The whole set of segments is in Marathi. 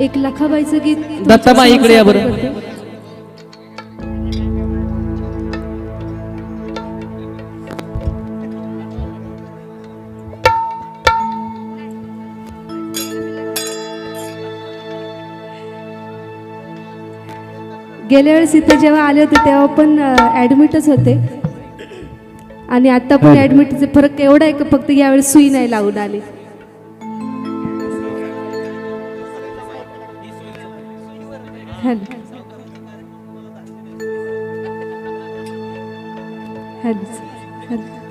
एक लखाबाईचं गीत दत्ताबाई इकडे या बरं. करते. गेल्या वेळेस इथे जेव्हा आले होते तेव्हा पण ॲडमिटच होते आणि आता पण ॲडमिटचे फरक एवढा आहे की फक्त यावेळेस सुई नाही लावून आली Heads. Heads.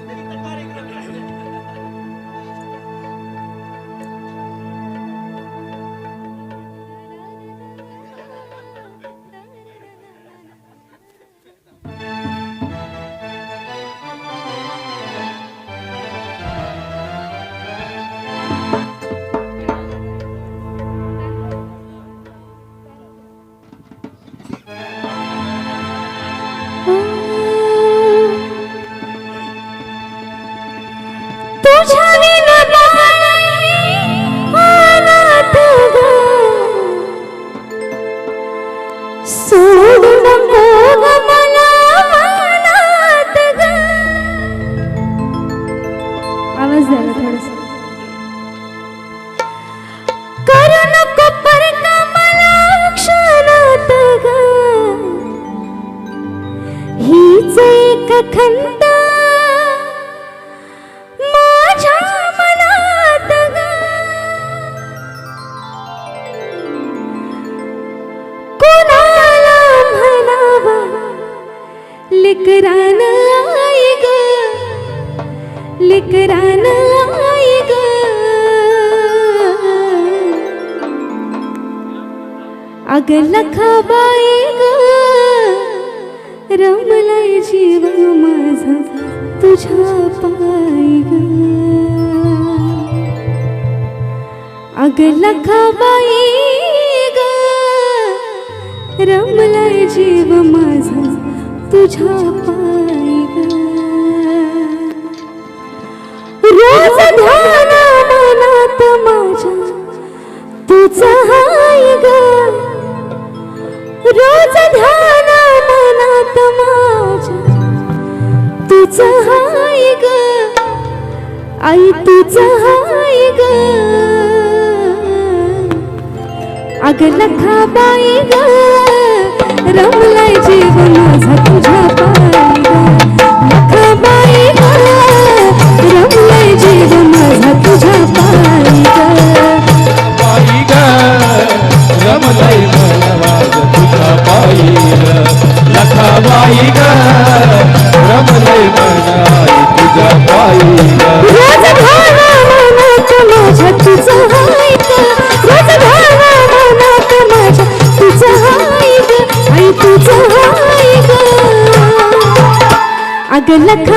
खंत माझ्या मनात कोणाला म्हणावा? लेकरान आई ग. लेकरान आई ग. अग लखाबाई ग. रमलाय जीव माझा तुझ्या पायी अग लखाबाई ग रमलाय जीव माझा तुझ्या पाय ग. रोज ध्यान मनात माझ्या तुझा आई तुझं हाय ग. अग लखा बाई ग. रमलाय जीव अग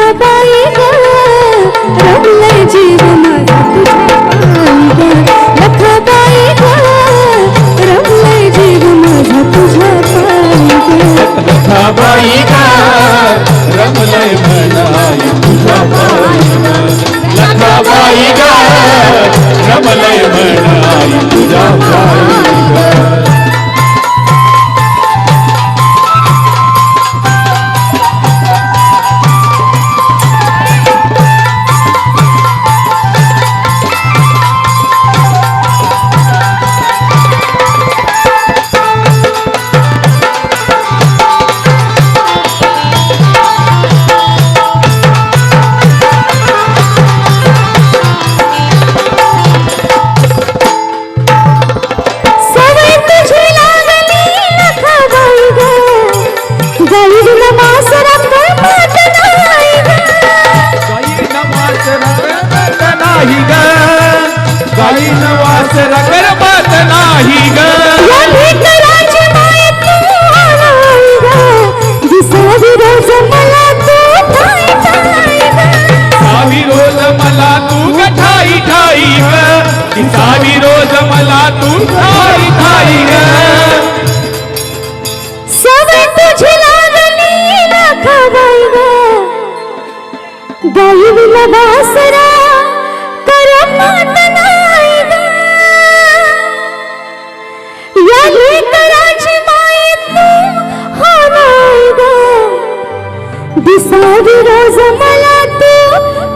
मला तू ठाई नाही ग सावी रोज मला तू ठाई ठाई ग सावी रोज मला तू ठाई ठाई ग सारी रोज मला तू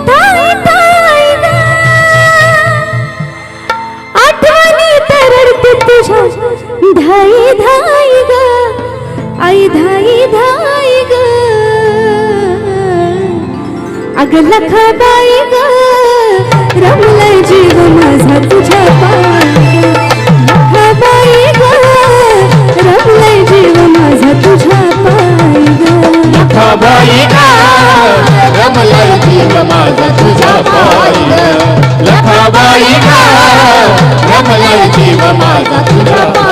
ताई आई धाई धाई अग लखा बाई ग रमलाय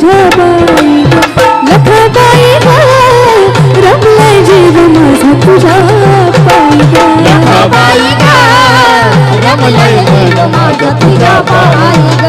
तुझ्या बाई ग लखबाई ग रमलाय जीव माझा तुझ्या बाई ग लखाबाई रमलाय जीव माझा तुझ्या पायी.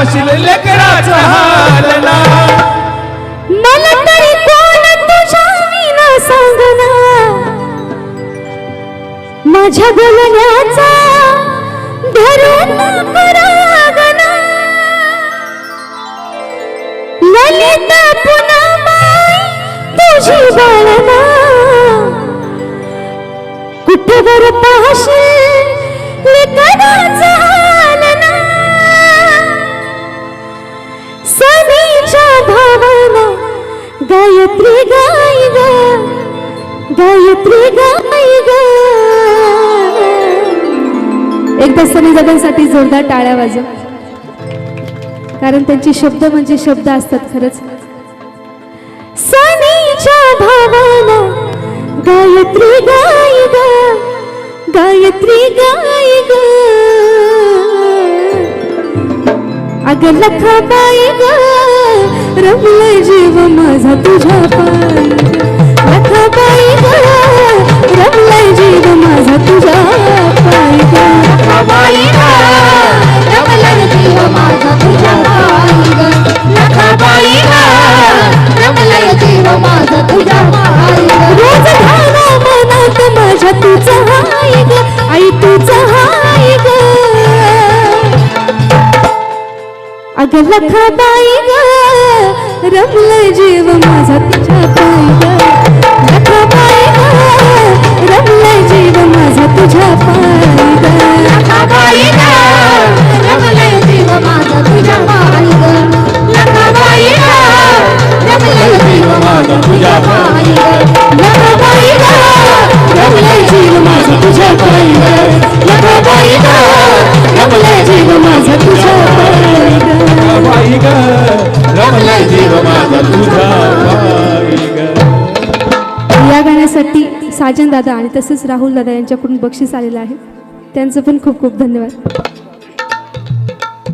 कुठवर लेकराचा हालना मला तरी कोण तुझ्या विना सांगना. माझ्या बोलण्याचा धरून करा एकदा सनी दादांसाठी जोरदार टाळ्या वाजव. कारण त्यांचे शब्द म्हणजे शब्द असतात खरंच. सनीच्या भावाला गायत्री गाय गायत्री गाय ग. अगं लखाबाई ग रमलाय जीव माझा तुझ्या पाय लखा लखाबाई गा रमलाय जीव माझा तुझ्या पायी रमलाय जीव माझा तुझ्या पायी ग लखाबाई ग रमलाय जीव माझा तुझ्या पायी ग रोज धागा मनात माझ्या तुझं हाय ग आई तुझं हाय ग अगं लखाबाई ग रमलाय जीव माझा तुझ्या पायी ग साजन दादा आणि तसेच राहुल दादा यांच्याकडून बक्षीस आलेलं आहे. त्यांचं पण खूप खूप धन्यवाद.